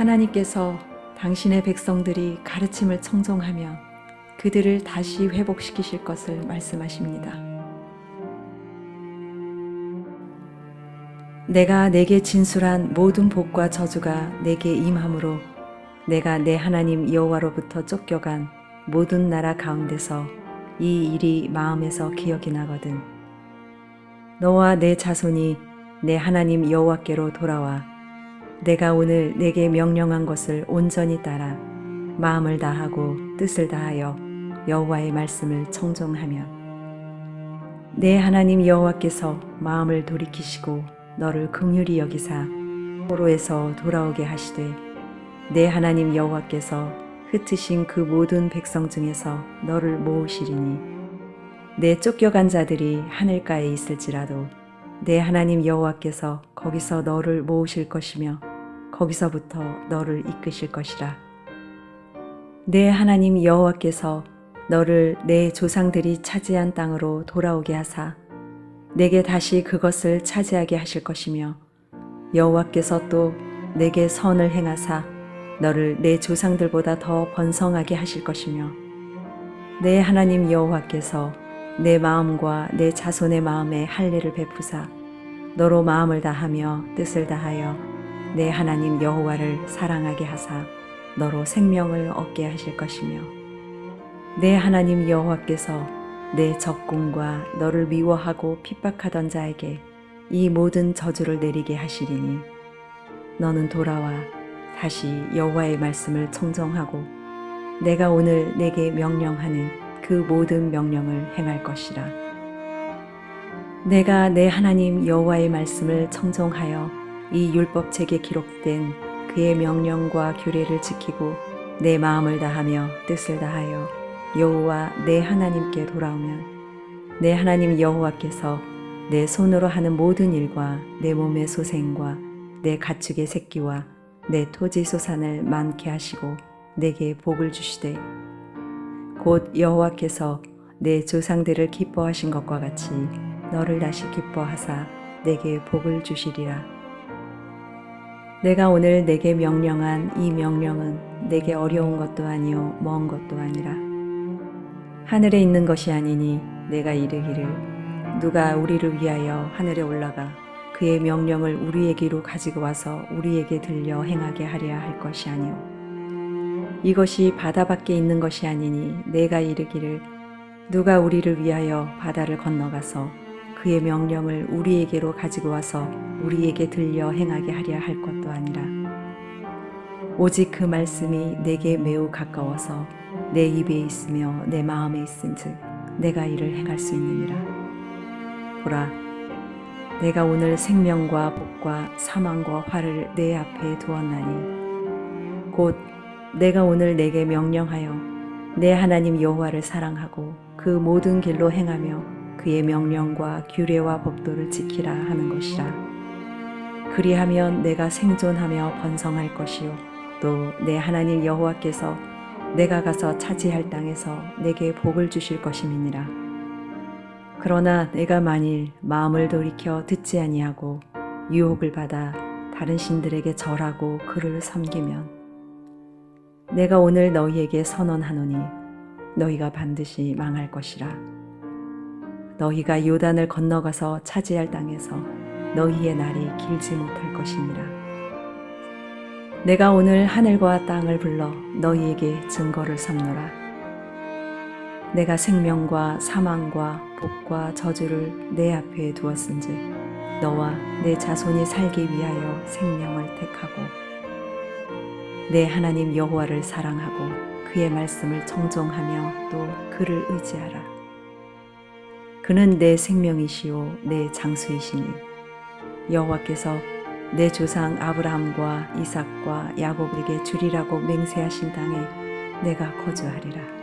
하나님께서 당신의 백성들이 가르침을 청종하며 그들을 다시 회복시키실 것을 말씀하십니다. 내가 내게 진술한 모든 복과 저주가 내게 임함으로 내가 내 하나님 여호와로부터 쫓겨간 모든 나라 가운데서 이 일이 마음에서 기억이 나거든. 너와 내 자손이 내 하나님 여호와께로 돌아와 내가 오늘 내게 명령한 것을 온전히 따라 마음을 다하고 뜻을 다하여 여호와의 말씀을 청종하며 내 하나님 여호와께서 마음을 돌이키시고 너를 긍휼히 여기사 포로에서 돌아오게 하시되 내 하나님 여호와께서 흩으신 그 모든 백성 중에서 너를 모으시리니 내 쫓겨간 자들이 하늘가에 있을지라도 내 하나님 여호와께서 거기서 너를 모으실 것이며 거기서부터 너를 이끄실 것이라. 내 하나님 여호와께서 너를 내 조상들이 차지한 땅으로 돌아오게 하사 내게 다시 그것을 차지하게 하실 것이며 여호와께서 또 내게 선을 행하사 너를 내 조상들보다 더 번성하게 하실 것이며 내 하나님 여호와께서 내 마음과 내 자손의 마음에 할례를 베푸사 너로 마음을 다하며 뜻을 다하여 내 하나님 여호와를 사랑하게 하사 너로 생명을 얻게 하실 것이며 내 하나님 여호와께서 내 적군과 너를 미워하고 핍박하던 자에게 이 모든 저주를 내리게 하시리니 너는 돌아와 다시 여호와의 말씀을 청정하고 내가 오늘 내게 명령하는 그 모든 명령을 행할 것이라. 내가 내 하나님 여호와의 말씀을 청정하여 이 율법책에 기록된 그의 명령과 규례를 지키고 내 마음을 다하며 뜻을 다하여 여호와 내 하나님께 돌아오면 내 하나님 여호와께서 내 손으로 하는 모든 일과 내 몸의 소생과 내 가축의 새끼와 내 토지 소산을 많게 하시고 내게 복을 주시되 곧 여호와께서 내 조상들을 기뻐하신 것과 같이 너를 다시 기뻐하사 내게 복을 주시리라. 내가 오늘 내게 명령한 이 명령은 내게 어려운 것도 아니요 먼 것도 아니라. 하늘에 있는 것이 아니니 내가 이르기를 누가 우리를 위하여 하늘에 올라가 그의 명령을 우리에게로 가지고 와서 우리에게 들려 행하게 하려 할 것이 아니요 이것이 바다 밖에 있는 것이 아니니 내가 이르기를 누가 우리를 위하여 바다를 건너가서 그의 명령을 우리에게로 가지고 와서 우리에게 들려 행하게 하려 할 것도 아니라. 오직 그 말씀이 내게 매우 가까워서 내 입에 있으며 내 마음에 있은즉 내가 이를 행할 수 있느니라. 보라 내가 오늘 생명과 복과 사망과 화를 내 앞에 두었나니 곧 내가 오늘 내게 명령하여 내 하나님 여호와를 사랑하고 그 모든 길로 행하며 그의 명령과 규례와 법도를 지키라 하는 것이라. 그리하면 내가 생존하며 번성할 것이요 또 내 하나님 여호와께서 내가 가서 차지할 땅에서 내게 복을 주실 것임이니라. 그러나 내가 만일 마음을 돌이켜 듣지 아니하고 유혹을 받아 다른 신들에게 절하고 그를 섬기면 내가 오늘 너희에게 선언하노니 너희가 반드시 망할 것이라. 너희가 요단을 건너가서 차지할 땅에서 너희의 날이 길지 못할 것이니라. 내가 오늘 하늘과 땅을 불러 너희에게 증거를 삼노라. 내가 생명과 사망과 복과 저주를 내 앞에 두었은즉 너와 내 자손이 살기 위하여 생명을 택하고 내 하나님 여호와를 사랑하고 그의 말씀을 정정하며 또 그를 의지하라. 그는 내 생명이시요 내 장수이시니 여호와께서 내 조상 아브라함과 이삭과 야곱에게 주리라고 맹세하신 땅에 내가 거주하리라.